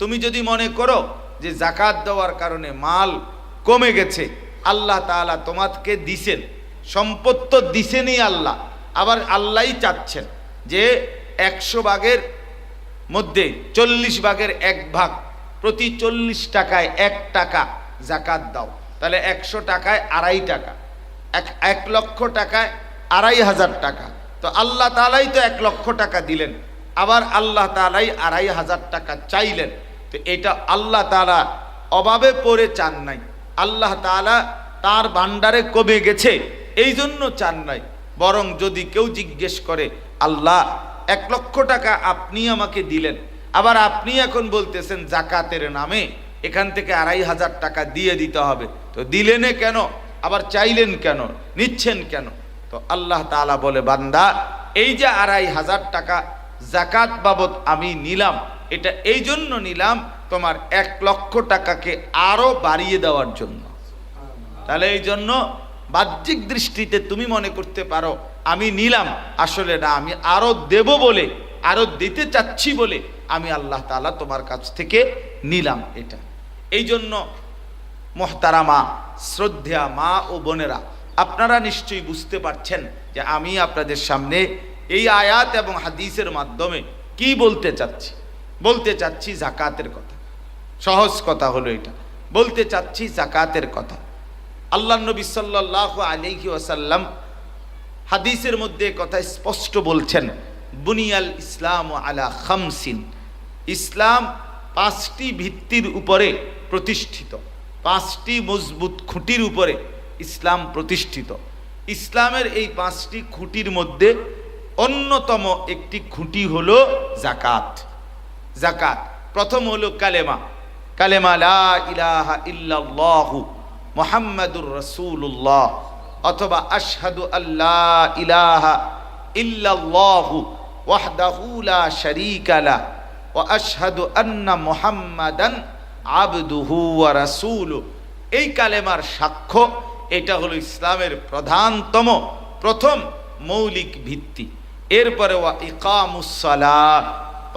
তুমি যদি মনে করো যে জাকাত দেওয়ার কারণে মাল কমে গেছে, আল্লাহ তাআলা তোমাকে দিছেন সম্পদ তো দিছেনই আল্লাহ। আবার আল্লাহই চাচ্ছেন যে একশো ভাগের মধ্যে চল্লিশ ভাগের এক ভাগ, প্রতি চল্লিশ টাকায় এক টাকা জাকাত দাও। তাহলে একশো টাকায় আড়াই টাকা, এক এক লক্ষ টাকায় আড়াই হাজার টাকা। তো আল্লাহ তালাই তো এক লক্ষ টাকা দিলেন, আবার আল্লাহ তালাই আড়াই হাজার টাকা চাইলেন। তো এটা আল্লাহ তালা অভাবে পড়ে চান নাই। আল্লাহ তালা তার ভান্ডারে কমে গেছে এই জন্য চান নাই। বরং যদি কেউ জিজ্ঞেস করে, আল্লাহ, এক লক্ষ টাকা আপনি আমাকে দিলেন, আবার আপনি এখন বলতেছেন জাকাতের নামে, এখান থেকে আড়াই হাজার টাকা দিয়ে দিতে হবে। তো দিলেনে কেন? আবার চাইলেন কেন? নিচ্ছেন কেন? তো আল্লাহ তাআলা বলে, বান্দা, এই যে আড়াই হাজার টাকা জাকাত বাবদ আমি নিলাম এটা এই জন্য নিলাম তোমার এক লক্ষ টাকাকে আরও বাড়িয়ে দেওয়ার জন্য। তাহলে এই জন্য বাহ্যিক দৃষ্টিতে তুমি মনে করতে পারো, আমি নিলাম আসলে না, আমি আরও দেব বলে, আরও দিতে চাচ্ছি বলে আমি আল্লাহ তালা তোমার কাছ থেকে নিলাম এটা। এই জন্য মোহতারামা শ্রদ্ধা মা ও বোনেরা, আপনারা নিশ্চয়ই বুঝতে পারছেন যে আমি আপনাদের সামনে এই আয়াত এবং হাদিসের মাধ্যমে কি বলতে চাচ্ছি। বলতে চাচ্ছি জাকাতের কথা। সহজ কথা হলো এটা। বলতে চাচ্ছি জাকাতের কথা। আল্লাহ নবী সাল্লাহ আলাইহি ওয়াসাল্লাম হাদিসের মধ্যে কথা স্পষ্ট বলছেন, বুনিয়াল ইসলাম আলা খামসিন। ইসলাম পাঁচটি ভিত্তির উপরে প্রতিষ্ঠিত। পাঁচটি মজবুত খুঁটির উপরে ইসলাম প্রতিষ্ঠিত। ইসলামের এই পাঁচটি খুঁটির মধ্যে অন্যতম একটি খুঁটি হলো জাকাত। জাকাত প্রথম হলো কালেমা। কালেমা লা ইলাহা ইল্লাল্লাহু মুহাম্মাদুর রাসূলুল্লাহ অথবা আশহাদু আল্লাহ ইলাহা ইল্লাল্লাহু ওয়াহদাহু লা শারীকা লা ওয়া আশহাদু আন্না মুহাম্মাদান আবদুহু ওয়া রাসূলু এই কালেমার সাক্ষ্য, এটা হলো ইসলামের প্রধানতম, প্রথম মৌলিক ভিত্তি। এরপরে ওয়া ইকামুসসালাহ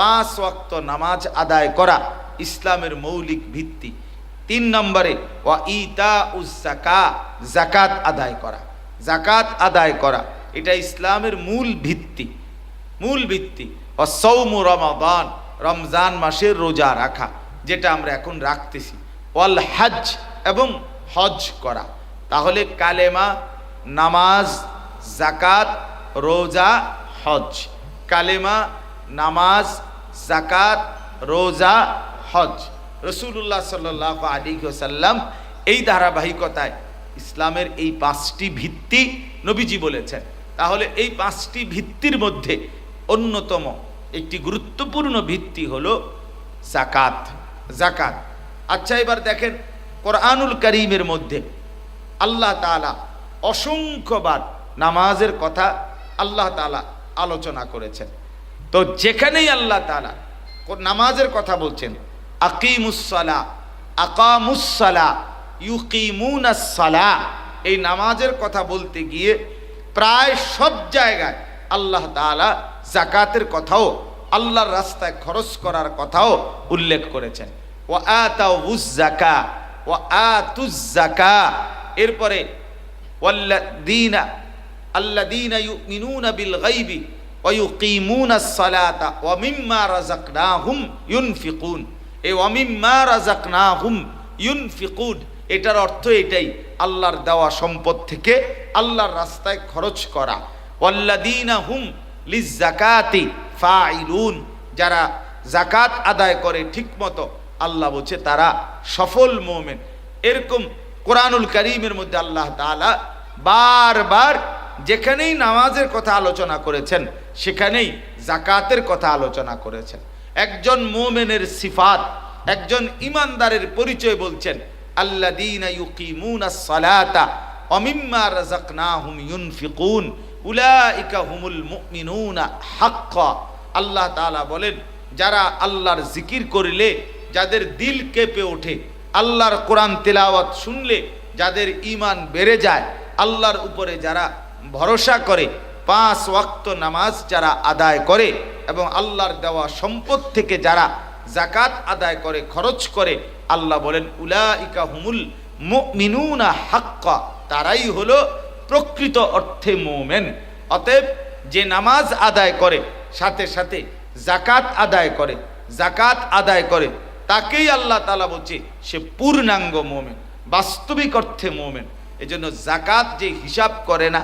পাঁচ ওয়াক্ত নামাজ আদায় করা ইসলামের মৌলিক ভিত্তি। তিন নম্বরে, ওয়া ইতা জাকাত আদায় করা। জাকাত আদায় করা, এটা ইসলামের মূল ভিত্তি। মূল ভিত্তি। ও সৌম রমাদান, রমজান মাসের রোজা রাখা, যেটা আমরা এখন রাখতেছি। ওয়াল হজ, এবং হজ করা। তাহলে কালেমা, নামাজ জাকাত রোজা, হজ। কালেমা, নামাজ জাকাত রোজা, হজ। রসুল্লাহ সাল্লাহ আলী সাল্লাম এই ধারাবাহিকতায় ইসলামের এই পাঁচটি ভিত্তি নবীজি বলেছেন। তাহলে এই পাঁচটি ভিত্তির মধ্যে অন্যতম একটি গুরুত্বপূর্ণ ভিত্তি হল জাকাত জাকাত আচ্ছা এবার দেখেন কোরআনুল করিমের মধ্যে আল্লাহ তালা অসংখ্যবার নামাজের কথা আল্লাহ তালা আলোচনা করেছেন। তো যেখানেই আল্লাহ তালা নামাজের কথা বলছেন আকিমুসলা আকামুসলা ইউকিমুনাসলা এই নামাজের কথা বলতে গিয়ে প্রায় সব জায়গায় আল্লাহ তালা জাকাতের কথাও, আল্লাহর রাস্তায় খরচ করার কথাও উল্লেখ করেছেন। ও আতাউ জাকা ও আতুজাকা এরপরে ওয়াল্লাদিনা আল্লাদিনা ইউমিনুনা বিল গাইবি এই ওয়া মিম্মা রাযাকনাহুম ইউনফিকুন এটার অর্থ এটাই, আল্লাহর দেওয়া সম্পদ থেকে আল্লাহর রাস্তায় খরচ করা। ওয়াল্লাদিনা হুম লিজাকাতি ফাইলুন যারা জাকাত আদায় করে ঠিকমতো, আল্লাহ বলছে তারা সফল মোমেন। এরকম কোরআনুল করিমের মধ্যে আল্লাহ তাআলা বারবার যেখানেই নামাজের কথা আলোচনা করেছেন, সেখানেই জাকাতের কথা আলোচনা করেছেন। একজন মোমেনের সিফাত, একজন ইমানদারের পরিচয় বলছেন আল্লাদিনা ইউকিমুনাস সালাতা ওয়া মিম্মা রাযাকনাহুম ইউনফিকুন, উলাইকা হুমুল মুমিনুনা হাক্কা। আল্লাহ তাআলা বলেন, যারা আল্লাহর জিকির করিলে, যাদের দিল কেঁপে ওঠে, আল্লাহর কোরআন তেলাওয়াত শুনলে, যাদের ঈমান বেড়ে যায়, আল্লাহর উপরে যারা ভরসা করে পাঁচ ওয়াক্ত নামাজ যারা আদায় করে এবং আল্লাহর দেওয়া সম্পদ থেকে যারা জাকাত আদায় করে, খরচ করে, আল্লাহ বলেন উলা ইকা হুমুল মিনুনা হাক্কা। তারাই হলো প্রকৃত অর্থে মোমেন। অতএব যে নামাজ আদায় করে, সাথে সাথে জাকাত আদায় করে জাকাত আদায় করে, তাকেই আল্লাহ তালা বলছে, সে পূর্ণাঙ্গ মোমেন, বাস্তবিক অর্থে মোমেন। এজন্য জাকাত যে হিসাব করে না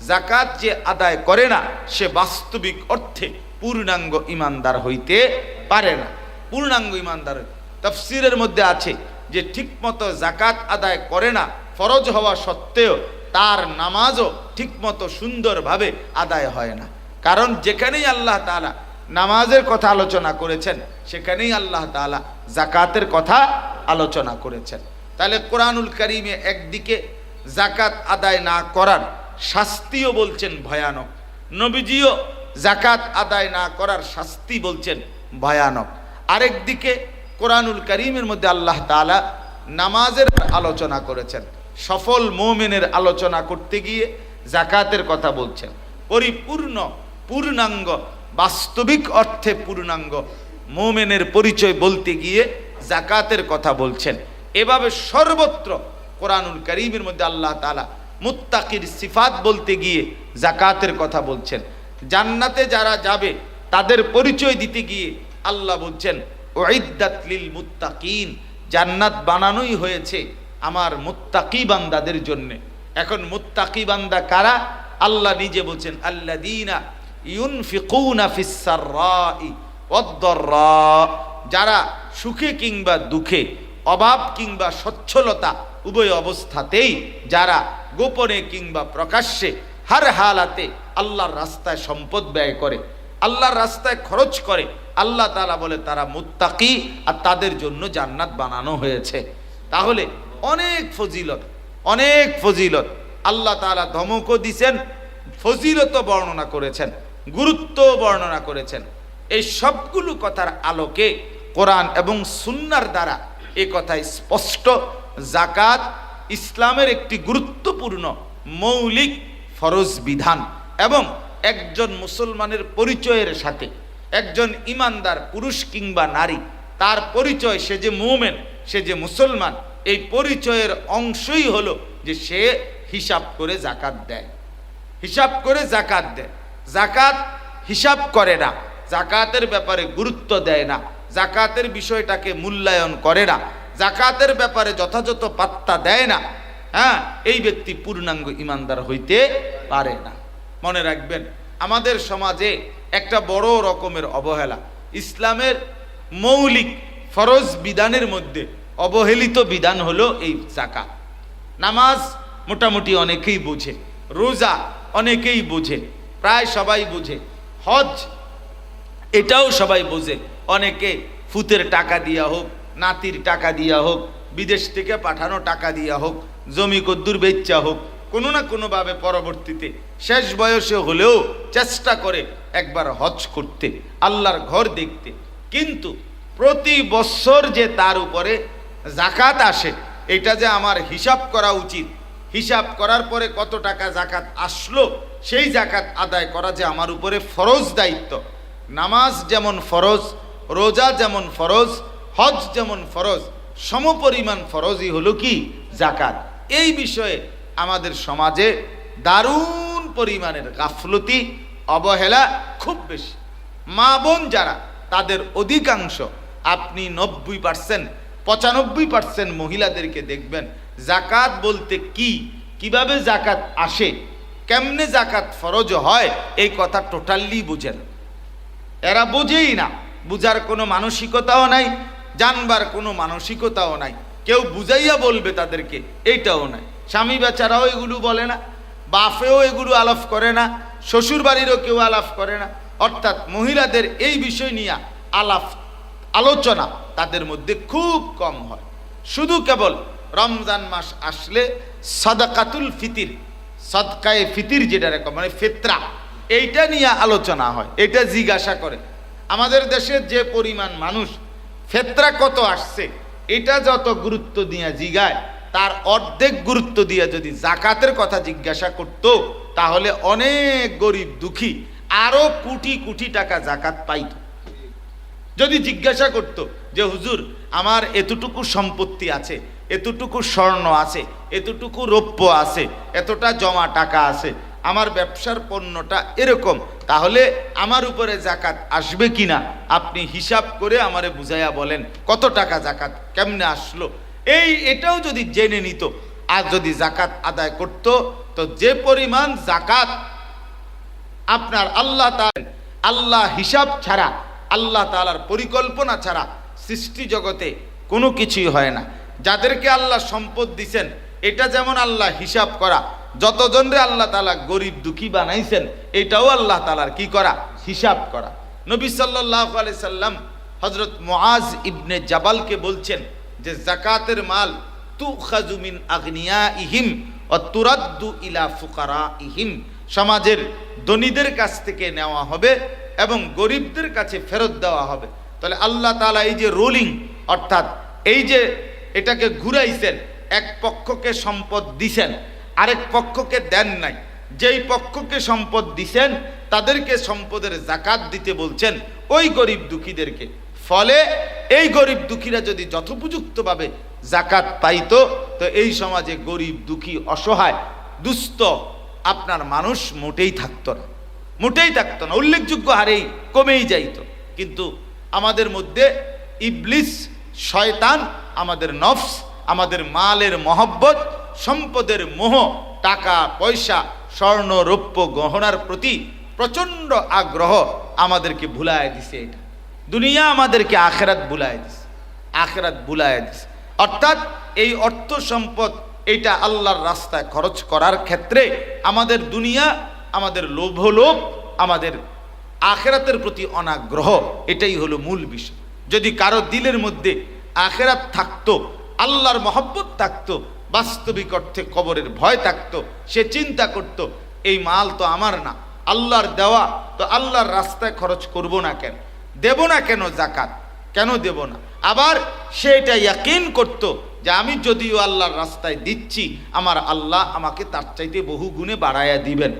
জাকাত যে আদায় করে না, সে বাস্তবিক অর্থে পূর্ণাঙ্গ ইমানদার হইতে পারে না। পূর্ণাঙ্গ ইমানদার তফসিরের মধ্যে আছে যে ঠিকমতো জাকাত আদায় করে না, ফরজ হওয়া সত্ত্বেও তার নামাজও ঠিকমতো সুন্দরভাবে আদায় হয় না। কারণ যেখানেই আল্লাহ তাআলা নামাজের কথা আলোচনা করেছেন, সেখানেই আল্লাহ তাআলা জাকাতের কথা আলোচনা করেছেন। তাহলে কোরআনুল করিমে একদিকে জাকাত আদায় না করার শাস্তিও বলছেন ভয়ানক। নবীজিও জাকাত আদায় না করার শাস্তি বলছেন ভয়ানক। আরেকদিকে কোরআনুল করিমের মধ্যে আল্লাহ তাআলা নামাজের আলোচনা করেছেন। সফল মোমেনের আলোচনা করতে গিয়ে জাকাতের কথা বলছেন। পরিপূর্ণ, পূর্ণাঙ্গ, বাস্তবিক অর্থে পূর্ণাঙ্গ মোমেনের পরিচয় বলতে গিয়ে জাকাতের কথা বলছেন। এভাবে সর্বত্র কোরআনুল করিমের মধ্যে আল্লাহ তাআলা মুত্তাকির সিফাত বলতে গিয়ে জাকাতের কথা বলছেন। জান্নাতে যারা যাবে, তাদের পরিচয় দিতে গিয়ে আল্লাহ বলছেন লিল মুত্তাকিন। জান্নাত বানানোই হয়েছে আমার মুত্তাকি বান্দাদের জন্য। এখন মুত্তাকি বান্দা কারা? আল্লাহ নিজে বলছেন আল্লাদিনা ইউনফিকুনা ফিস-সাররাই ওয়াদ-দাররা। যারা সুখে কিংবা দুঃখে, অভাব কিংবা সচ্ছলতা উভয় অবস্থাতেই যারা গোপনে কিংবা প্রকাশ্যে হার হালাতে আল্লাহর রাস্তায় সম্পদ ব্যয় করে, আল্লাহর রাস্তায় খরচ করে। আল্লাহ তাআলা বলে, তারা মুত্তাকি আর তাদের জন্য জান্নাত বানানো হয়েছে। তাহলে অনেক ফজিলত অনেক ফজিলত। আল্লাহ তাআলা ধমকও দিছেন ফজিলত বর্ণনা করেছেন গুরুত্ব বর্ণনা করেছেন। এই সবগুলো কথার আলোকে কোরআন এবং সুন্নার দ্বারা এ কথাই স্পষ্ট, জাকাত ইসলামের একটি গুরুত্বপূর্ণ মৌলিক ফরজ বিধান এবং একজন মুসলমানের পরিচয়ের সাথে, একজন ইমানদার পুরুষ কিংবা নারী, তার পরিচয় সে যে মোমেন, সে যে মুসলমান, এই পরিচয়ের অংশই হলো যে সে হিসাব করে জাকাত দেয়। হিসাব করে জাকাত দেয়। জাকাত হিসাব করে না জাকাতের ব্যাপারে গুরুত্ব দেয় না জাকাতের বিষয়টাকে মূল্যায়ন করে না। জাকাতের ব্যাপারে যথাযথ পাত্তা দেয় না হ্যাঁ এই ব্যক্তি পূর্ণাঙ্গ ইমানদার হইতে পারে না। মনে রাখবেন, আমাদের সমাজে একটা বড় রকমের অবহেলা, ইসলামের মৌলিক ফরজ বিধানের মধ্যে অবহেলিত বিধান হলো এই জাকাত। নামাজ মোটামুটি অনেকেই বোঝে, রোজা অনেকেই বোঝে, প্রায় সবাই বোঝে, হজ এটাও সবাই বোঝে, অনেকে ফুতের টাকা দিয়া হোক নাতির টাকা দিয়া হোক, বিদেশ থেকে পাঠানো টাকা দিয়া হোক, জমি কদ্দুর বেচ্চা হোক, কোনো না কোনোভাবে পরবর্তীতে শেষ বয়সে হলেও চেষ্টা করে একবার হজ করতে, আল্লাহর ঘর দেখতে। কিন্তু প্রতি বছর যে তার উপরে জাকাত আসে, এটা যে আমার হিসাব করা উচিত। হিসাব করার পরে কত টাকা জাকাত আসলো, সেই জাকাত আদায় করা যে আমার উপরে ফরজ দায়িত্ব। নামাজ যেমন ফরজ, রোজা যেমন ফরজ হজ যেমন ফরজ, সমপরিমাণ ফরজই হলো কি? জাকাত এই বিষয়ে আমাদের সমাজে দারুণ পরিমাণের গাফলতি, অবহেলা খুব বেশি। মা বোন যারা, তাদের অধিকাংশ আপনি নব্বই পার্সেন্ট, পঁচানব্বই পার্সেন্ট মহিলাদেরকে দেখবেন জাকাত বলতে কি, কীভাবে জাকাত আসে, কেমনে জাকাত ফরজ হয়, এই কথা টোটালি বুঝেন এরা বোঝেই না, বুঝার কোনো মানসিকতাও নাই জানবার কোনো মানসিকতাও নাই। কেউ বুঝাইয়া বলবে তাদেরকে, এইটাও নাই। স্বামী বেচারাও এগুলো বলে না বাফেও এগুলো আলাপ করে না শ্বশুর বাড়িরও কেউ আলাপ করে না। অর্থাৎ মহিলাদের এই বিষয় নিয়ে আলাপ, আলোচনা তাদের মধ্যে খুব কম হয়। শুধু কেবল রমজান মাস আসলে সদাকাতুল ফিতির, সদকায়ে ফিতির যেটা রেখো মানে ফেতরা, এইটা নিয়ে আলোচনা হয় এটা জিজ্ঞাসা করে। আমাদের দেশের যে পরিমাণ মানুষ ফেতরা কত আসছে? এটা যত গুরুত্ব দিয়ে জিগায়, তার অর্ধেক গুরুত্ব দিয়ে যদি জাকাতের কথা জিজ্ঞাসা করত, তাহলে অনেক গরিব দুঃখী আরও কোটি কোটি টাকা জাকাত পাইত। যদি জিজ্ঞাসা করতো যে, হুজুর, আমার এতটুকু সম্পত্তি আছে, এতটুকু স্বর্ণ আছে, এতটুকু রৌপ্য আছে, এতটা জমা টাকা আছে, আমার ব্যবসার পণ্যটা এরকম তাহলে আমার উপরে জাকাত আসবে কিনা? আপনি হিসাব করে আমারে বুঝাইয়া বলেন, কত টাকা জাকাত, কেমনে আসলো? এই এটাও যদি জেনে নিত, আর যদি জাকাত আদায় করত, তো যে পরিমাণ জাকাত আপনার আল্লাহ আল্লাহ হিসাব ছাড়া, আল্লাহ তালার পরিকল্পনা ছাড়া সৃষ্টি জগতে কোনো কিছুই হয় না। যাদেরকে আল্লাহ সম্পদ দিছেন, এটা যেমন আল্লাহ হিসাব করা, যতজনরে আল্লাহ তালা গরিব দুঃখী বানাইছেন এটাও আল্লাহ তালার কি করা? হিসাব করা। নবী আলাইহি সাল্লাম হযরত মুআজ ইবনে জাবালকে বলছেন যে জাকাতের মাল তু খাজুমিন আগনিয়া ইহিম ও তুরাদ্দু ইলা ফুকারা ইহিম সমাজের ধনীদের কাছ থেকে নেওয়া হবে এবং গরিবদের কাছে ফেরত দেওয়া হবে। তাহলে আল্লাহ তাআলা এই যে রোলিং, অর্থাৎ এই যে এটাকে ঘুরাইছেন, এক পক্ষকে সম্পদ দিছেন, আরেক পক্ষকে দেন নাই। যেই পক্ষকে সম্পদ দিছেন, তাদেরকে সম্পদের জাকাত দিতে বলছেন, ওই গরিব দুঃখীদেরকে। ফলে এই গরিব দুঃখীরা যদি যথোপযুক্তভাবে জাকাত পাইতো, তো এই সমাজে গরিব দুঃখী অসহায়, দুস্থ আপনার মানুষ মোটেই থাকতো না। মোটেই থাকতো না, উল্লেখযোগ্য হারেই কমেই যাইত। কিন্তু আমাদের মধ্যে ইবলিস, শয়তান, আমাদের নফস, আমাদের মালের মহব্বত, সম্পদের মোহ, টাকা, পয়সা স্বর্ণ, রৌপ্য, গহনার প্রতি প্রচণ্ড আগ্রহ আমাদেরকে ভুলায় দিছে এটা। দুনিয়া আমাদেরকে আখেরাত ভুলায় দিছে। আখেরাত ভুলায় দিছে। অর্থাৎ এই অর্থ সম্পদ এটা আল্লাহর রাস্তায় খরচ করার ক্ষেত্রে আমাদের দুনিয়া, আমাদের লোভ লোভ আমাদের আখেরাতের প্রতি অনাগ্রহ, এটাই হলো মূল বিষয়। যদি কারও দিলের মধ্যে আখেরাত থাকতো, আল্লাহর মহব্বত থাকতো বাস্তবিক অর্থে কবরের ভয় থাকত, সে চিন্তা করত, এই মাল তো আমার না, আল্লাহর দেওয়া, তো আল্লাহর রাস্তায় খরচ করব না কেন? দেব না কেন জাকাত কেন দেব না? আবার সে এটা ইয়াকিন করত যে, আমি যদিও আল্লাহর রাস্তায় দিচ্ছি, আমার আল্লাহ আমাকে তার চাইতে বহু গুণে বাড়াইয়া দিবেন।